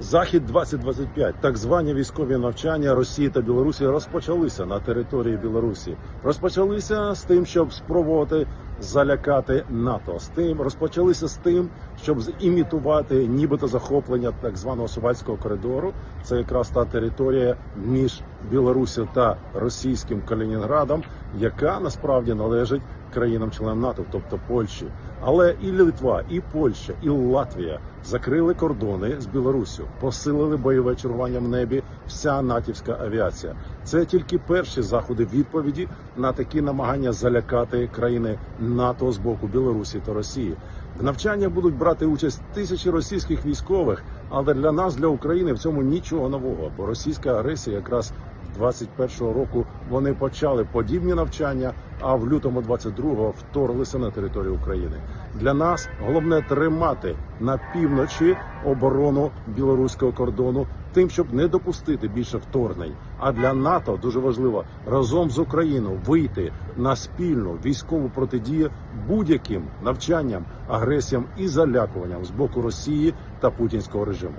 Захід 2025 так звані військові навчання Росії та Білорусі розпочалися на території Білорусі. Розпочалися з тим, щоб спробувати залякати НАТО. З тим розпочалися з тим, щоб імітувати нібито захоплення так званого Сувальського коридору. Це якраз та територія між Білорусі та російським Калінінградом, яка насправді належить країнам-членам НАТО, тобто Польщі. Але і Литва, і Польща, і Латвія закрили кордони з Білоруссю, посилили бойове чергування в небі. Вся натівська авіація. Це тільки перші заходи відповіді на такі намагання залякати країни НАТО з боку Білорусі та Росії. В навчаннях будуть брати участь тисячі російських військових, але для нас, для України, в цьому нічого нового, бо російська агресія якраз 21-го року вони почали подібні навчання, а в лютому 22-го вторглися на територію України. Для нас головне тримати на півночі оборону білоруського кордону, тим, щоб не допустити більше вторгнень. А для НАТО дуже важливо разом з Україною вийти на спільну військову протидію будь-яким навчанням, агресіям і залякуванням з боку Росії та путінського режиму.